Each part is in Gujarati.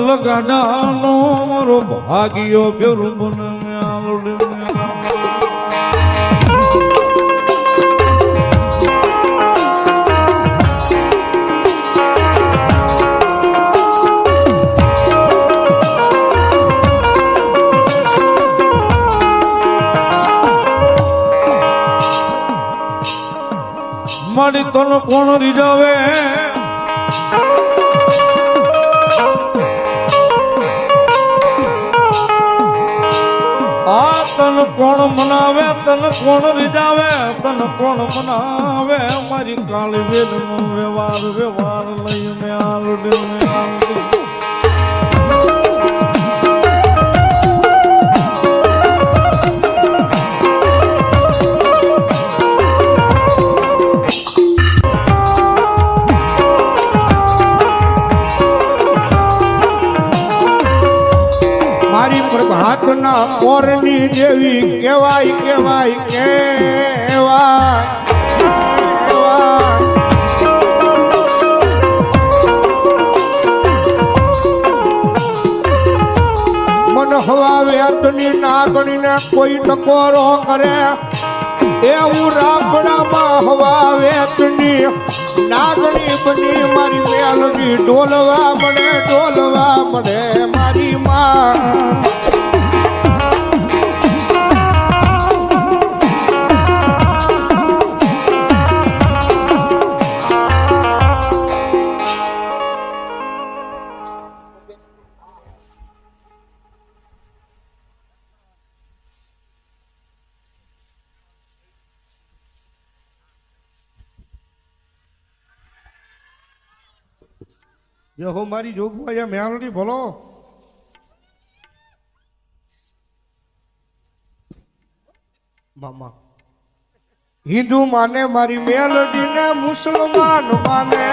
પાગલ ગાડાનો મારો ભાગ્યો ફેરું મને આવડે મારી તન કોણ રીઝાવે? તન કોણ મનાવે, તન કોણ રીજાવે તન કોણ મનાવે? મારી કાળી વેદ નો વ્યવહાર વ્યવહાર લઈને આલડે મેં આલડે. વેતની નાગણીને કોઈ ટકોરો કરે, એવું રાખડામાં હવા વેચની નાગણી બની મારી મેલની ડોલવા મને ડોલવા મને મારી માં. જે હો મારી જોગમાં મેલડી બોલો. મામા. હિન્દુ માને મારી મેલડી ને મુસલમાન માને.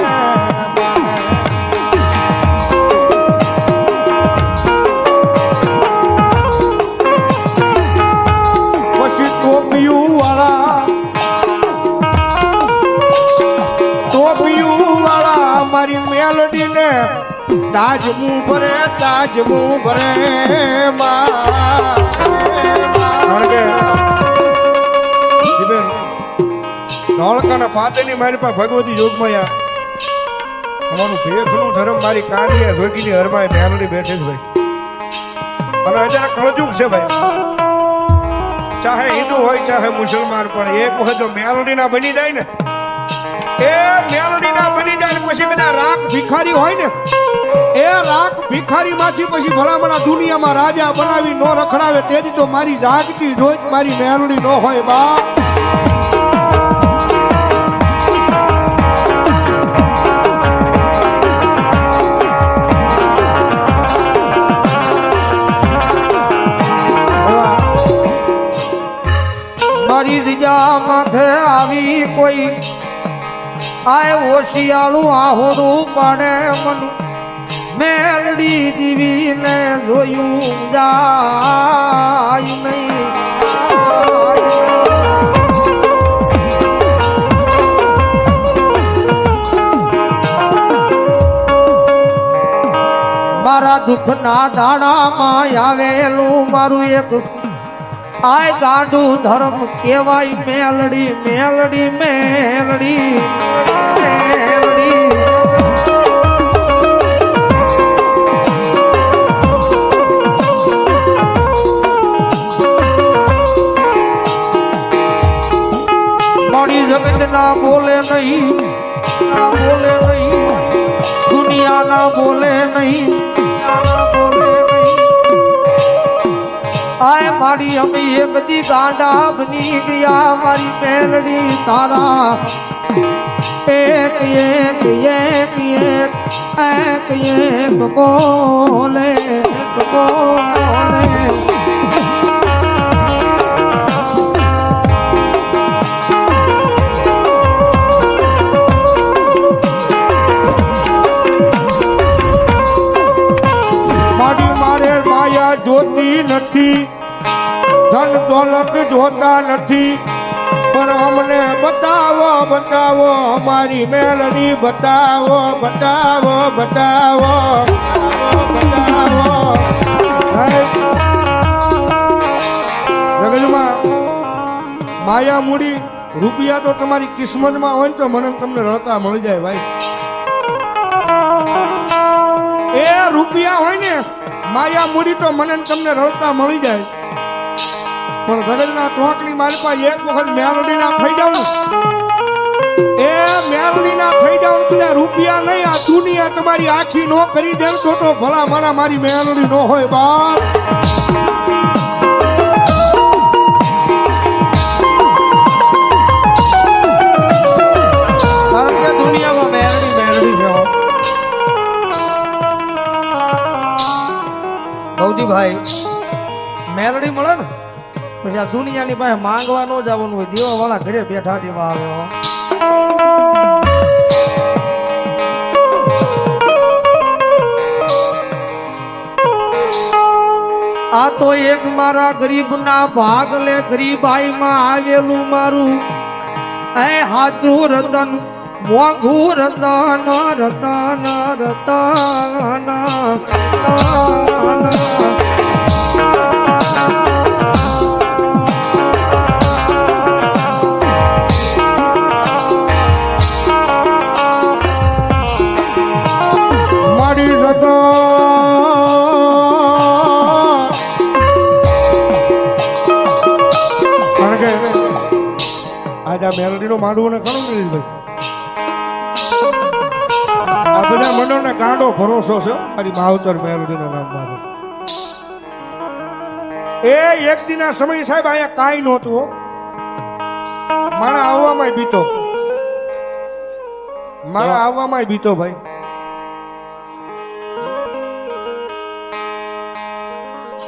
તાજ મું ભરે તાજ મું ભરે ધોળકાના પાતળની મારી પાસે ભગવતી જોગમાયા અમારું ભેખનું ધર્મ મારી કાનીએ જોગીની હરમાય મેલડી બેઠી હોય અને અત્યારે કળજુક છે ભાઈ. ચાહે હિન્દુ હોય, ચાહે મુસલમાન, પણ એક વખત મેલડીના બની જાય ને એ મેલડીના બની જાય ને પછી બધા રાખ ભિખારી હોય ને, એ રાખ ભિખારી માંથી પછી ભલામણા દુનિયામાં રાજા બનાવી નો રખડાવે તેથી તો મારી જાગતી જોઈ મારી મેલડી નો હોય બા મારી રીજા માથે આવી કોઈ આય ઓશિયાળું આહોરું પડે મન. મેલડી દીવીને જોયું જાય નહીં. મારા દુઃખના દાડામાં આવેલું મારું એક આય ગાંડું ધર્મ કેવાય મેલડી મેલડી મેલડી મારી જગત ના બોલે નહીં બોલે નહીં દુનિયા ના બોલે નહીં. મારી અમે એક દી ગાંડા બની ગયા, મારી મેલડી તારા. એક એક એક એક એક એક બોલે બોલે. જોતા નથી. પણ અમને બતાવો બતાવો, અમારી મેલડી બતાવો બતાવો બતાવો. બતાવો. હે. માયા મૂડી, રૂપિયા તો તમારી કિસ્મતમાં હોય તો મને તમને રળતા મળી જાય ભાઈ. એ રૂપિયા હોય ને, માયા મૂડી તો મને તમને રળતા મળી જાય. પણ ગગનના ચોકની મારી પાસે એક વખત મેલોડીના થઈ જાવ એ એ મેલોડીના થઈ જાવ ને કદાચ રૂપિયા નહીં, આ દુનિયા તમારી આખી નો કરી દે તો તો ભલા મારા મારી મેલડી નો હોય બાપ. ભાઈ મેલડી મળે ને? પછી આ દુનિયાની પાસે માંગવા ન જવાનું હોય દેવા વાળા ઘરે બેઠા દેવા આવ્યો. આ તો એક મારા ગરીબના ભાગ લે, ગરીબાઈમાં આવેલું મારું. એ હાચું રતન, મોંઘું રતન રતન રતન. મેલડીનો માંડવો ને ખરું ને ભાઈ આ બધા મંડળને ગાંડો ભરોસો છે મારી માવતર મેલડીના નામ એ એક દિના સમય સાહેબ અહીંયા કાંઈ નહોતું હો. મારા આવવામાં બીતો. મારા આવવામાં બીતો ભાઈ.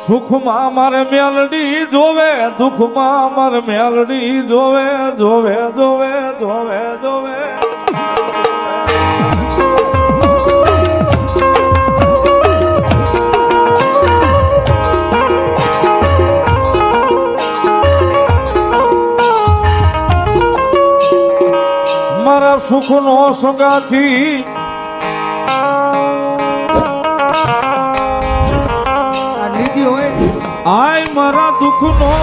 સુખમાં મારે મેલડી જોવે, દુઃખમાં મારે મેલડી જોવે જોવે જોવે જોવે જોવે. મારા સુખનો સગાથી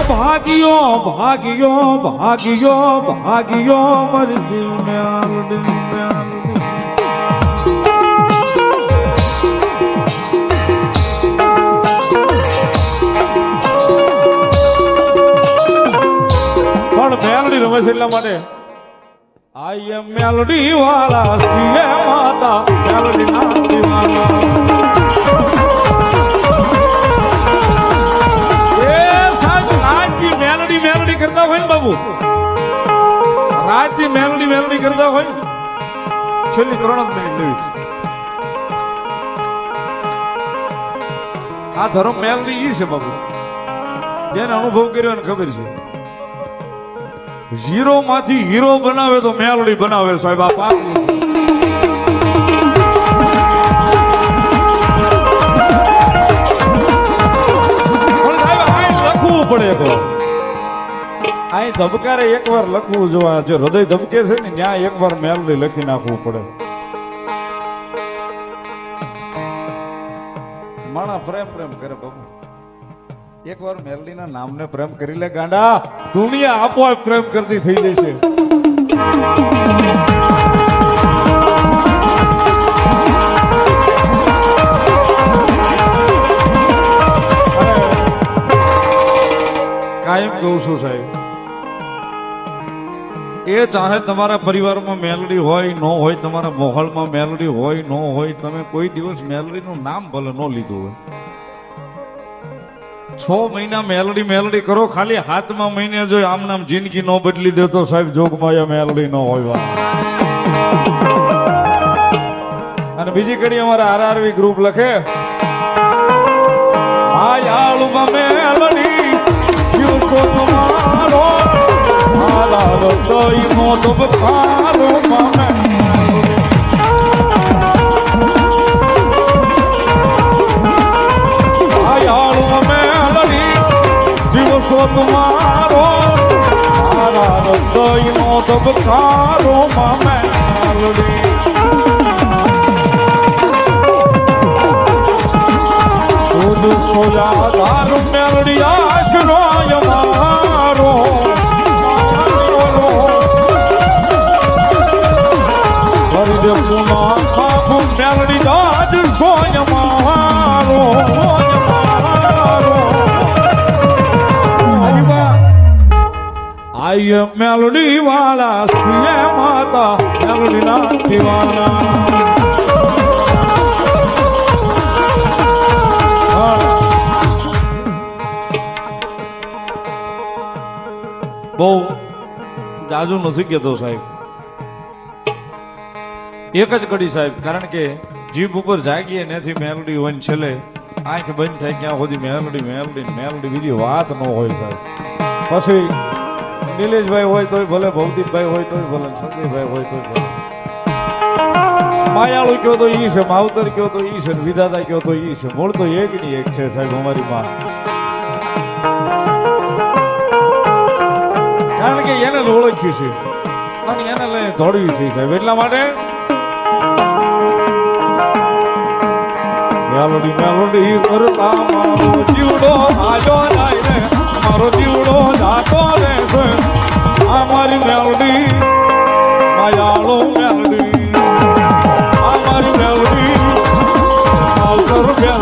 ભાગ્યો ભાગ્યો ભાગ્યો ભાગ્યો મારી જીવને આલડી ને આલડી. પણ મેલડી રમે છે એટલા માટે. આઈ એમ મેલડી વાળા સીએ માતા. મેલડી ના બાબુ રાજની મેલડી મેલડી કરતા હોય. છેલ્લી ત્રણ જ મિનિટ લેવી છે. આ ધર્મ મેલડી ઈ છે બાબુ જેને અનુભવ કર્યો એને ખબર છે. ઝીરો માંથી હીરો બનાવે તો મેલડી બનાવે સાહેબ, આ પાકું આય ધબકારે એકવાર લખવું જો જે હૃદય ધબકે છે ને, ન્યાય એકવાર મેલડી લખી નાખવું પડે. માણા પ્રેમ પ્રેમ કરે બાબુ એકવાર મેલડીના નામને પ્રેમ કરી લે, ગાંડા. દુનિયા આપોઆપ પ્રેમ કરતી થઈ જશે. કાયમ કહું છું સાહેબ એ ચાહે તમારા પરિવારમાં મેલડી હોય, ન હોય, તમારા મોહલમાં મેલડી હોય, ન હોય, તમે કોઈ દિવસ મેલડીનું નામ ભલે ન લીધું હોય. છ મહિના મેલડી મેલડી કરો, ખાલી હાથમાં મહિને જો આમ નામ જિંદગી ન બદલી દે તો સાહેબ જોગમાં મેલડી ન હોય અને બીજી કડી અમારા આરઆરવી ગ્રુપ લખે. આયાળુમાં મેલડી દિવસો તમારો મારા હૃદયનો ધબકારો મામે આયાળુમાં મેલડી દિવસો તમારો માં મેલડી ખુદ આય મેલડી વાળા સિંહ માતા, મેલડી ના દીવાના બહુ જાજુ નથી કહેતો સાહેબ. એક જ કડી સાહેબ, કારણ કે જીભ ઉપર જાગીએ નથી મેલડી હોય છેલ્લે આંખ બંધ થાય ક્યાં સુધી મેલડી મેલડી મેલડી, બીજી વાત ન હોય સાહેબ. પછી નિલેશભાઈ હોય તોય ભલે, ભૌતિકભાઈ હોય તોય ભલે, સંજયભાઈ હોય તોય ભલે. માયાળુ કયો તો ઈ છે, માવતર કયો તો ઈ છે વિધાતા કયો તો ઈ છે. મૂળ તો એક ની એક છે સાહેબ અમારી માં. કારણ કે એને ઓળખ્યું છે. અને એને લઈને દોડ્યું છે સાહેબ. એટલા માટે મેલોડી મેલોડી કરતા મારો જીવડો આજો જાય રે. મારો જીવડો જાતો રહેશે. આ મારી મેલડી માયાળો મેલડી. આ મારી મેલડી આવતર મેલોડી.